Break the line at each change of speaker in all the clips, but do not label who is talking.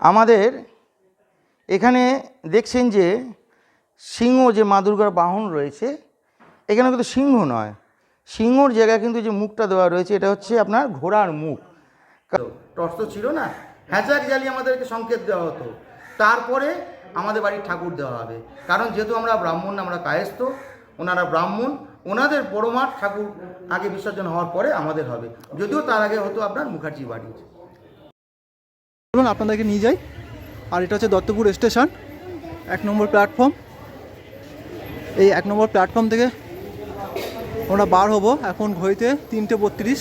আমাদের এখানে দেখছেন যে সিংহ যে মা দুর্গার বাহন রয়েছে, এখানে কিন্তু সিংহ নয়। সিংহর জায়গায় কিন্তু যে মুখটা দেওয়া রয়েছে, এটা হচ্ছে আপনার ঘোড়ার মুখ। টর্চ তো ছিল না হ্যাচাক জ্বালিয়ে আমাদেরকে সংকেত দেওয়া হতো। তারপরে আমাদের বাড়ির ঠাকুর দেওয়া হবে। কারণ যেহেতু আমরা ব্রাহ্মণ, আমরা কায়স্থ, ওনারা ব্রাহ্মণ, ওনাদের বড় মাঠ ঠাকুর আগে বিসর্জন হওয়ার পরে আমাদের হবে। যদিও তার আগে হতো আপনার মুখার্জি বাড়ির।
চলুন আপনাদেরকে নিয়ে যাই। আর এটা হচ্ছে দত্তপুর স্টেশন, এক নম্বর প্ল্যাটফর্ম। এই এক নম্বর প্ল্যাটফর্ম থেকে আমরা বার হব এখন ঘড়িতে তিনটে বত্রিশ।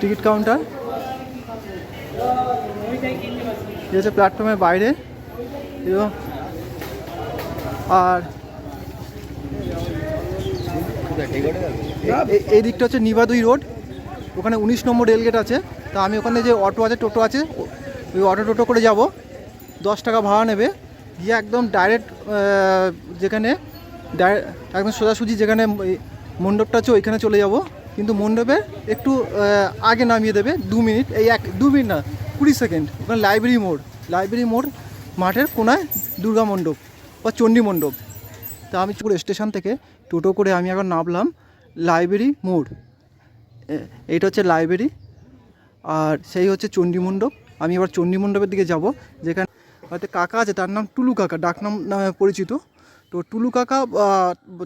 Ticket counter. এই হচ্ছে প্ল্যাটফর্মের বাইরে। এবং আর এই দিকটা হচ্ছে নিবাদুই রোড। ওখানে উনিশ নম্বর রেলগেট আছে। তা আমি ওখানে যে অটো আছে, টোটো আছে ওই অটো টোটো করে যাব। দশ টাকা ভাড়া নেবে। গিয়ে একদম ডাইরেক্ট যেখানে একদম সোজাসুজি যেখানে মণ্ডপটা আছে, ওইখানে চলে যাব। কিন্তু মণ্ডপে একটু আগে নামিয়ে দেবে, দু মিনিট, এই এক, দু মিনিট না, কুড়ি সেকেন্ড। ওখানে লাইব্রেরি মোড়। লাইব্রেরি মোড় মাঠের কোনায় দুর্গা মণ্ডপ বা চণ্ডী মণ্ডপ। তা আমি পুরো স্টেশন থেকে টোটো করে আমি এখন নামলাম লাইব্রেরি মোড়। এইটা হচ্ছে লাইব্রেরি আর সেই হচ্ছে চণ্ডীমণ্ডপ আমি এবার চণ্ডীমণ্ডপের দিকে যাব, যেখানে হয়তো কাকা আছে, তার নাম টুলু কাকা ডাকনাম নামে পরিচিত। তো টুলু কাকা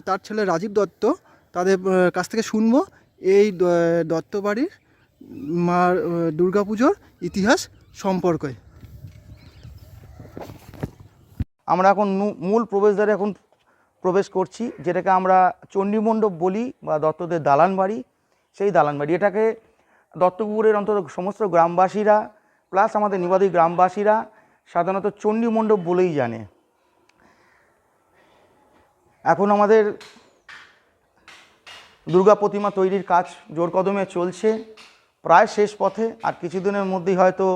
তার ছেলে রাজীব দত্ত, তাদের কাছ থেকে শুনব এই দত্ত বাড়ির মা দুর্গা পুজোর ইতিহাস সম্পর্কে।
আমরা এখন মূল প্রবেশদ্বারে এখন প্রবেশ করছি, যেটাকে আমরা চণ্ডীমণ্ডপ বলি বা দত্তদের দালান বাড়ি সেই দালান বাড়ি এটাকে দত্তপুরের অন্তত সমস্ত গ্রামবাসীরা প্লাস আমাদের নিবাদী গ্রামবাসীরা সাধারণত চণ্ডীমণ্ডপ বলেই জানে। এখন আমাদের দুর্গা প্রতিমা তৈরির কাজ জোর কদমে চলছে। প্রায় শেষ পথে, আর কিছুদিনের মধ্যেই হয়তো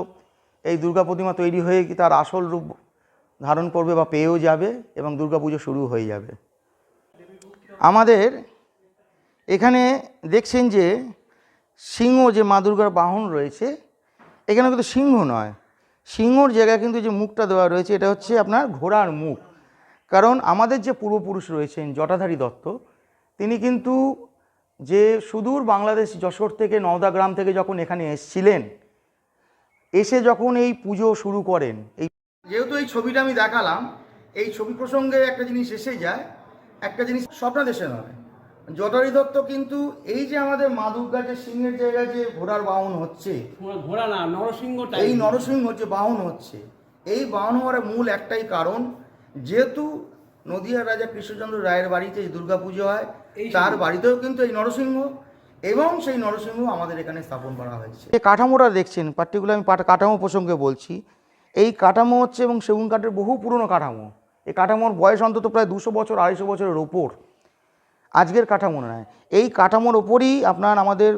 এই দুর্গা প্রতিমা তৈরি হয়ে কি তার আসল রূপ ধারণ করবে বা পেয়েও যাবে এবং দুর্গাপুজো শুরু হয়ে যাবে। আমাদের এখানে দেখছেন যে সিংহ যে মা দুর্গার বাহন রয়েছে, এখানে কিন্তু সিংহ নয়। সিংহর জায়গায় কিন্তু যে মুখটা দেওয়া রয়েছে, এটা হচ্ছে আপনার ঘোড়ার মুখ। কারণ আমাদের যে পূর্বপুরুষ রয়েছেন জটাধারী দত্ত, তিনি কিন্তু যে সুদূর বাংলাদেশ যশোর থেকে নওদা গ্রাম থেকে যখন এখানে এসছিলেন, এসে যখন এই পুজো শুরু করেন, এই যেহেতু এই ছবিটা আমি দেখালাম, এই ছবি প্রসঙ্গে একটা জিনিস এসে যায়, একটা জিনিস স্বপ্নাদেশে নয়। জটারি দত্ত কিন্তু এই যে আমাদের মা দুর্গা যে সিংহের জায়গায় যে ঘোড়ার বাহন হচ্ছে
ঘোড়া- না নরসিংহ
এই নরসিংহ যে বাহন হচ্ছে এই বাহন হওয়ার মূল একটাই কারণ যেহেতু নদিয়ার রাজা কৃষ্ণচন্দ্র রায়ের বাড়িতে যে দুর্গাপুজো হয় তার বাড়িতেও কিন্তু এই নরসিংহ এবং সেই নরসিংহ আমাদের এখানে স্থাপন করা হয়েছে। এই কাঠামোটা দেখছেন পার্টিকুলার আমি পাট- কাঠামো প্রসঙ্গে বলছি এই কাঠামো হচ্ছে এবং সেগুন কাঠের বহু পুরনো কাঠামো। এই কাঠামোর বয়স অন্তত প্রায় দুশো বছর আড়াইশো বছরের ওপর। আজকের কাঠামো নয়। এই কাঠামোর ওপরই আপনার আমাদের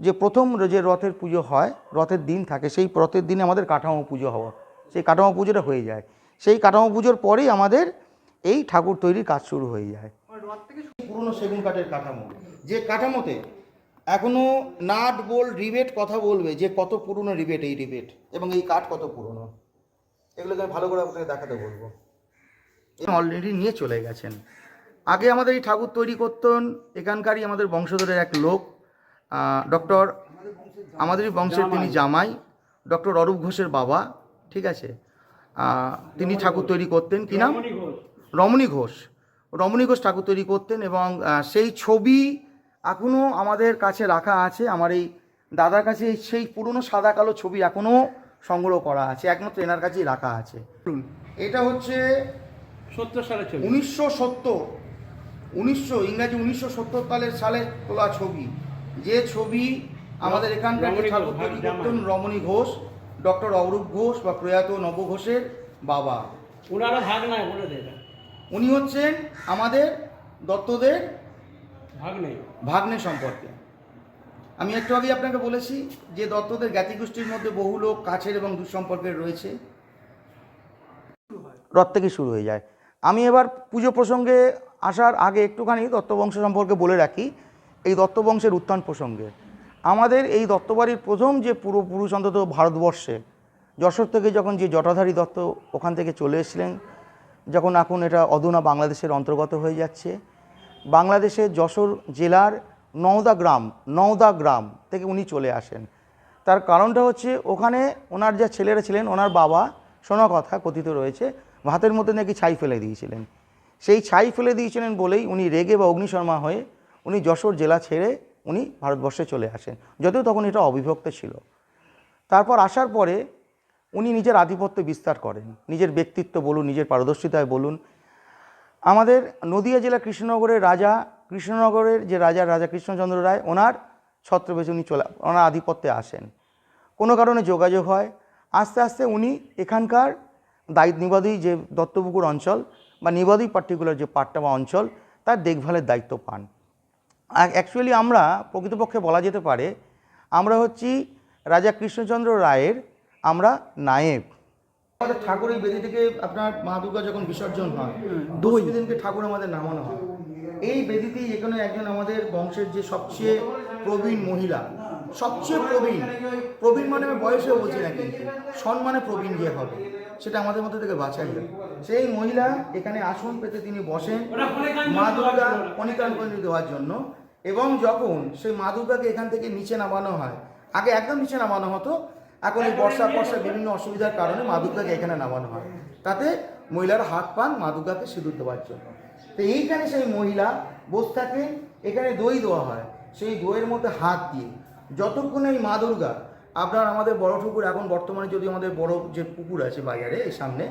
যে প্রথম যে রথের পুজো হয়, রথের দিন থাকে, সেই রথের দিনে আমাদের কাঠামো পুজো হওয়া। সেই কাঠামো পুজোটা হয়ে যায়। সেই কাঠামো পুজোর পরেই আমাদের এই ঠাকুর তৈরির কাজ শুরু হয়ে যায়। পুরনো সেগুন কাঠের কাঠামো। যে কাঠামোতে এখনও নাট বোল রিবেট কথা বলবে যে কত পুরনো রিবেট, এই রিবেট এবং এই কাঠ কত পুরনো। এগুলোকে আমি ভালো করে আপনাকে দেখাতে বলব। অলরেডি নিয়ে চলে গেছেন। আগে আমাদের এই ঠাকুর তৈরি করতেন এখানকারই আমাদের বংশধরের এক লোক ডক্টর আমাদেরই বংশের তিনি জামাই ডক্টর অরূপ ঘোষের বাবা ঠিক আছে? তিনি ঠাকুর তৈরি করতেন। কি নাম?
রমণী ঘোষ।
রমণী ঘোষ। ঠাকুর তৈরি করতেন এবং সেই ছবি এখনও আমাদের কাছে রাখা আছে। আমার এই দাদার কাছে সেই পুরনো সাদা কালো ছবি এখনও সংগ্রহ করা আছে। একমাত্র এনার কাছেই রাখা আছে। এটা হচ্ছে
সত্তর সালে ছবি।
উনিশশো সত্তর। উনিশশো ইংরাজি উনিশশো সত্তর সালের সালে তোলা ছবি। যে ছবি আমাদের এখানকার
রমণী ঘোষ।
করতেন রমণী ডক্টর অরূপ ঘোষ বা প্রয়াত নব ঘোষের বাবা।
ওনারা ভাগ নাই
উনি হচ্ছেন আমাদের দত্তদের
ভাগ নেই।
ভাগ্নে সম্পর্কে। আমি একটু আগে আপনাকে বলেছি যে দত্তদের জ্ঞাতি গোষ্ঠীর মধ্যে বহু লোক কাছের এবং দুঃসম্পর্কের রয়েছে। রথ থেকে শুরু হয়ে যায়। আমি এবার পুজো প্রসঙ্গে আসার আগে একটুখানি দত্তবংশ সম্পর্কে বলে রাখি, এই দত্তবংশের উত্থান প্রসঙ্গে। আমাদের এই দত্তবাড়ির প্রথম যে পূর্বপুরুষ অন্তত ভারতবর্ষে, যশোর থেকে যখন যে জটাধারী দত্ত ওখান থেকে চলে এসেছিলেন, যখন এখন এটা অধুনা বাংলাদেশের অন্তর্গত হয়ে যাচ্ছে। বাংলাদেশের যশোর জেলার নওদা গ্রাম নওদা গ্রাম থেকে উনি চলে আসেন। তার কারণটা হচ্ছে ওখানে ওনার যা ছেলেরা ছিলেন, ওনার বাবা, শোনা কথা, কথিত রয়েছে, ভাতের মধ্যে নাকি ছাই ফেলে দিয়েছিলেন। সেই ছাই ফেলে দিয়েছিলেন বলেই উনি রেগে বা অগ্নিশর্মা হয়ে উনি যশোর জেলা ছেড়ে উনি ভারতবর্ষে চলে আসেন, যদিও তখন এটা অবিভক্ত ছিল। তারপর আসার পরে উনি নিজের আধিপত্য বিস্তার করেন, নিজের ব্যক্তিত্ব বলুন, নিজের পারদর্শিতায় বলুন। আমাদের নদিয়া জেলা কৃষ্ণনগরের রাজা, কৃষ্ণনগরের যে রাজা রাজা কৃষ্ণচন্দ্র রায়, ওনার ছত্রবেশে উনি চলে, ওনার আধিপত্যে আসেন। কোনো কারণে যোগাযোগ হয়। আস্তে আস্তে উনি এখানকার দায়িত্ব নিবাদী যে দত্তপুকুর অঞ্চল বা নিবাদী পার্টিকুলার যে পাট্টা বা অঞ্চল তার দেখভালের দায়িত্ব পান। অ্যাকচুয়ালি আমরা প্রকৃতপক্ষে বলা যেতে পারে আমরা হচ্ছি রাজা কৃষ্ণচন্দ্র রায়ের আমরা নায়েব। আমাদের ঠাকুর এই বেদি থেকে আপনার মা দুর্গা যখন বিসর্জন হয় দোষ দিনকে ঠাকুর আমাদের নামানো হয়। এই বেদিতেই এখানে একজন আমাদের বংশের যে সবচেয়ে প্রবীণ মহিলা সবচেয়ে প্রবীণ প্রবীণ মানে আমি বয়সে বলছি না কিন্তু সম্মানে প্রবীণ যে হবে। সেটা আমাদের মধ্যে থেকে বাছাই হয় সেই মহিলা এখানে আসন পেতে তিনি বসেন মা দুর্গা করে দেওয়ার জন্য। এবং যখন সেই মা দুর্গাকে এখান থেকে নিচে নামানো হয় আগে একদম নিচে নামানো হতো এখন এই বর্ষা বর্ষা বিভিন্ন অসুবিধার কারণে মা দুর্গাকে এখানে নামানো হয়। তাতে মহিলার হাত পান মা দুর্গাকে সিঁদুর দেওয়ার জন্য। তো এইখানে সেই মহিলা বসে থাকে এখানে দই দেওয়া হয়। সেই দইয়ের মধ্যে হাত দিয়ে। যতক্ষণ এই মা দুর্গা আপনার আমাদের বড় ঠাকুর এখন বর্তমানে যদি আমাদের বড় যে পুকুর আছে বাজারে এই সামনে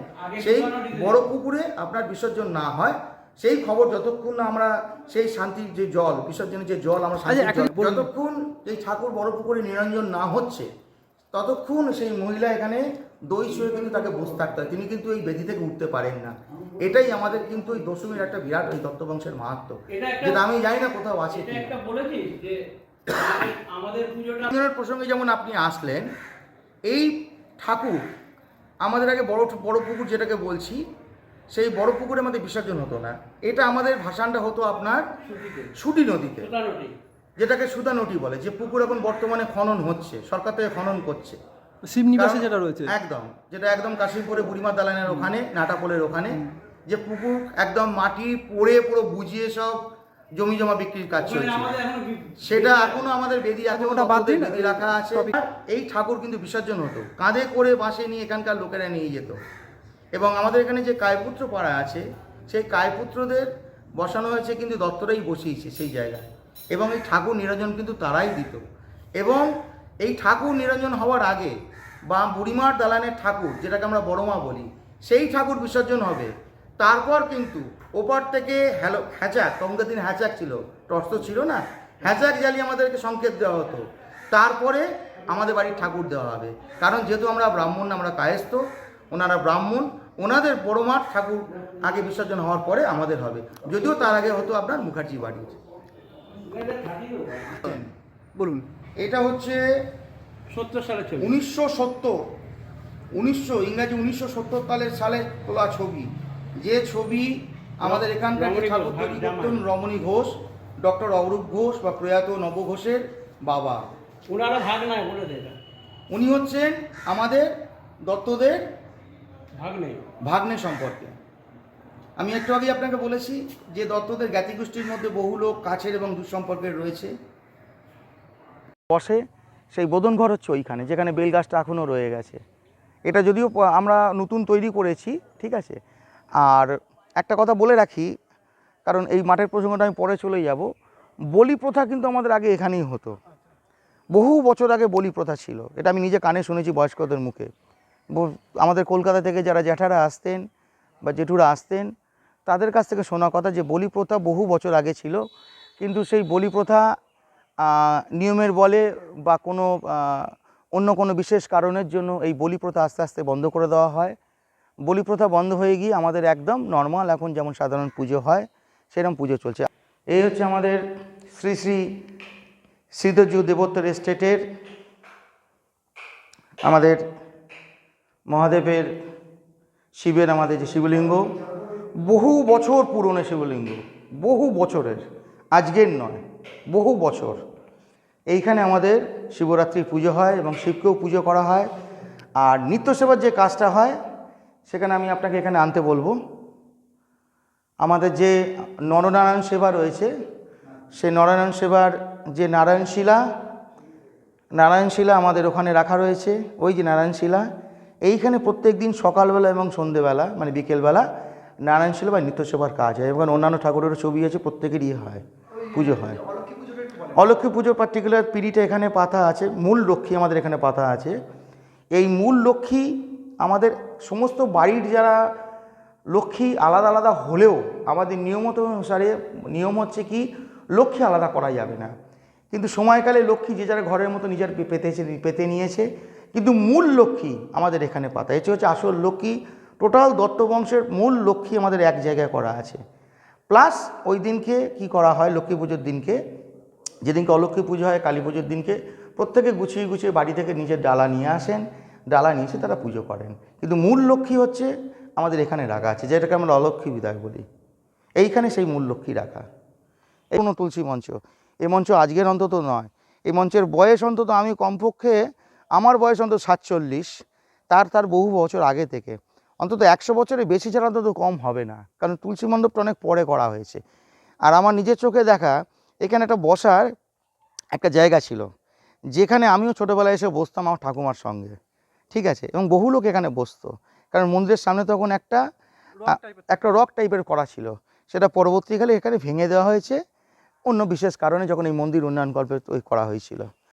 সেই বড় পুকুরে আপনার বিসর্জন না হয়। সেই খবর যতক্ষণ না আমরা সেই শান্তির যে জল বিসর্জনের যে জল আমরা
একটা
যতক্ষণ এই ঠাকুর বড় পুকুরে নিরঞ্জন না হচ্ছে ততক্ষণ সেই মহিলা এখানে দই শুয়ে কিন্তু তাকে বসে থাকতে হয়। তিনি কিন্তু এই বেদি থেকে উঠতে পারেন না। এটাই আমাদের কিন্তু এই দশমীর একটা বিরাট এই দত্তবংশের মাহাত্ম
এটা
যেটা আমি জানি না কোথাও আছে
আমাদের- পুজোটা
প্রসঙ্গে যেমন আপনি আসলেন এই ঠাকুর আমাদের আগে বড় বড় পুকুর যেটাকে বলছি সেই বড় পুকুরে আমাদের বিসর্জন হতো না। এটা আমাদের ভাসানটা হতো আপনার সুটি নদীতে। যেটাকে সুদা নদী বলে যে পুকুর এখন বর্তমানে খনন হচ্ছে সরকার থেকে খনন করছে।
শিবনিবাসে
কারণ-
যেটা রয়েছে।
একদম যেটা একদম কাশিমপুরে বুড়িমা দালানের ওখানে নাটাপোলের ওখানে যে পুকুর একদম মাটি পড়ে পুরো বুঝিয়ে সব জমি জমা বিক্রির কাজ চলছে। সেটা এখনও আমাদের বেদি আছে
ওটা বাদ দিন।
বেদি রাখা আছে। এই ঠাকুর কিন্তু বিসর্জন হতো। কাঁধে করে বাসে নিয়ে এখানকার লোকেরা নিয়ে যেত। এবং আমাদের এখানে যে কায়পুত্র পাড়া আছে সেই কায়পুত্রদের বসানো হয়েছে কিন্তু দত্তরাই বসিয়েছে সেই জায়গায় এবং এই ঠাকুর নিরঞ্জন কিন্তু তারাই দিত। এবং এই ঠাকুর নিরঞ্জন হওয়ার আগে বা বুড়িমার দালানের ঠাকুর যেটাকে আমরা বড়মা বলি সেই ঠাকুর বিসর্জন হবে। তারপর কিন্তু ওপার থেকে হ্যালো হ্যাচাক তখনকার দিন হ্যাচাক ছিল টর্চ তো ছিল না হ্যাচাক জ্বালিয়ে আমাদেরকে সংকেত দেওয়া হতো। তারপরে আমাদের বাড়ির ঠাকুর দেওয়া হবে। কারণ যেহেতু আমরা ব্রাহ্মণ আমরা কায়স্থ ওনারা ব্রাহ্মণ ওনাদের বড় মাঠ ঠাকুর আগে বিসর্জন হওয়ার পরে আমাদের হবে। যদিও তার আগে হতো আপনার মুখার্জি
তো।
বলুন।
এটা হচ্ছে
সত্তর সালে ছবি
উনিশশো সত্তর উনিশশো ইংরাজি উনিশশো সত্তর সালের সালে তোলা ছবি। যে ছবি আমাদের এখানকার
রমণী
ঠাকুর
ঘোষ,
তৈরি করতেন রমণী ঘোষ ডক্টর অরূপ ঘোষ বা প্রয়াত নব ঘোষের বাবা।
ওনারা ভাগ নাই বলে দে
উনি হচ্ছেন আমাদের দত্তদের
ভাগ নেই।
ভাগ্নে সম্পর্কে। আমি একটু আগে আপনাকে বলেছি যে দত্তদের জ্ঞাতিগোষ্ঠীর মধ্যে বহু লোক কাছের এবং দুঃসম্পর্কের রয়েছে। বসে সেই বোদন ঘর হচ্ছে ওইখানে যেখানে বেল গাছটা এখনও রয়ে গেছে। এটা যদিও আমরা নতুন তৈরি করেছি ঠিক আছে? আর একটা কথা বলে রাখি, কারণ এই মাঠের প্রসঙ্গটা আমি পরে চলে যাব। বলি প্রথা কিন্তু আমাদের আগে এখানেই হতো। বহু বছর আগে বলি প্রথা ছিল। এটা আমি নিজে কানে শুনেছি বয়স্কদের মুখে। আমাদের কলকাতা থেকে যারা জ্যাঠারা আসতেন বা জেঠুরা আসতেন, তাদের কাছ থেকে শোনা কথা যে বলি প্রথা বহু বছর আগে ছিল। কিন্তু সেই বলি প্রথা নিয়মের বলে বা কোনো অন্য কোনো বিশেষ কারণের জন্য এই বলি প্রথা আস্তে আস্তে বন্ধ করে দেওয়া হয়। বলি প্রথা বন্ধ হয়ে গিয়ে আমাদের একদম নর্মাল এখন যেমন সাধারণ পুজো হয় সেরকম পুজো চলছে। এই হচ্ছে আমাদের শ্রী শ্রী শ্রীধর্য দেবোত্তর এস্টেটের আমাদের মহাদেবের শিবের আমাদের যে শিবলিঙ্গ, বহু বছর পুরনো শিবলিঙ্গ, বহু বছরের, আজকের নয়, বহু বছর। এইখানে আমাদের শিবরাত্রি পুজো হয় এবং শিবকেও পুজো করা হয়। আর নিত্য সেবার যে কাজটা হয় সেখানে আমি আপনাকে এখানে আনতে বলব। আমাদের যে নরনারায়ণ সেবা রয়েছে, সেই নরনারায়ণ সেবার যে নারায়ণশিলা নারায়ণশিলা আমাদের ওখানে রাখা রয়েছে। ওই যে নারায়ণশিলা এইখানে প্রত্যেক দিন সকালবেলা এবং সন্ধেবেলা মানে বিকেলবেলা নারায়ণশিলা বা নিত্য সেবার কাজ হয়। এবং অন্যান্য ঠাকুরেরও ছবি আছে, প্রত্যেকেরই হয়, পুজো হয়। অলক্ষ্মী পুজোর পার্টিকুলার পিড়িটা এখানে পাতা আছে, মূল লক্ষ্মী আমাদের এখানে পাতা আছে। এই মূল লক্ষ্মী সমস্ত বাড়ির যারা লক্ষ্মী আলাদা আলাদা হলেও আমাদের নিয়মত অনুসারে নিয়ম হচ্ছে কি, লক্ষ্মী আলাদা করা যাবে না। কিন্তু সময়কালে লক্ষ্মী যে যার ঘরের মতো নিজের পেতেছে পেতে নিয়েছে, কিন্তু মূল লক্ষ্মী আমাদের এখানে পাতা। এটি হচ্ছে আসল লক্ষ্মী, টোটাল দত্ত বংশের মূল লক্ষ্মী আমাদের এক জায়গায় করা আছে। প্লাস ওই দিনকে কি করা হয়, লক্ষ্মী পুজোর দিনকে? যেদিনকে অলক্ষ্মী পুজো হয়, কালী পুজোর দিনকে প্রত্যেকে গুছিয়ে গুছিয়ে বাড়ি থেকে নিজের ডালা নিয়ে আসেন। ডালা নিয়ে এসে তারা পুজো করেন। কিন্তু মূল লক্ষ্মী হচ্ছে আমাদের এখানে রাখা আছে, যেটাকে আমরা অলক্ষ্মী বিদায় বলি। এইখানে সেই মূল লক্ষ্মী রাখা। কোনো তুলসী মঞ্চ। এই মঞ্চ আজকের অন্তত নয়। এই মঞ্চের বয়স অন্তত আমি কমপক্ষে, আমার বয়স অন্তত সাতচল্লিশ। তার তার বহু বছর আগে থেকে। অন্তত একশো বছরের বেশি ছাড়া অন্তত কম হবে না। কারণ তুলসী মণ্ডপটা অনেক পরে করা হয়েছে। আর আমার নিজের চোখে দেখা, এখানে একটা বসার একটা জায়গা ছিল। যেখানে আমিও ছোটোবেলায় এসে বসতাম আমার ঠাকুমার সঙ্গে। ঠিক আছে এবং বহু লোক এখানে বসতো। কারণ মন্দিরের সামনে তখন একটা একটা রক টাইপের করা ছিল। সেটা পরবর্তীকালে এখানে ভেঙে দেওয়া হয়েছে। অন্য বিশেষ কারণে যখন এই মন্দির উন্নয়ন তৈরি করা হয়েছিল।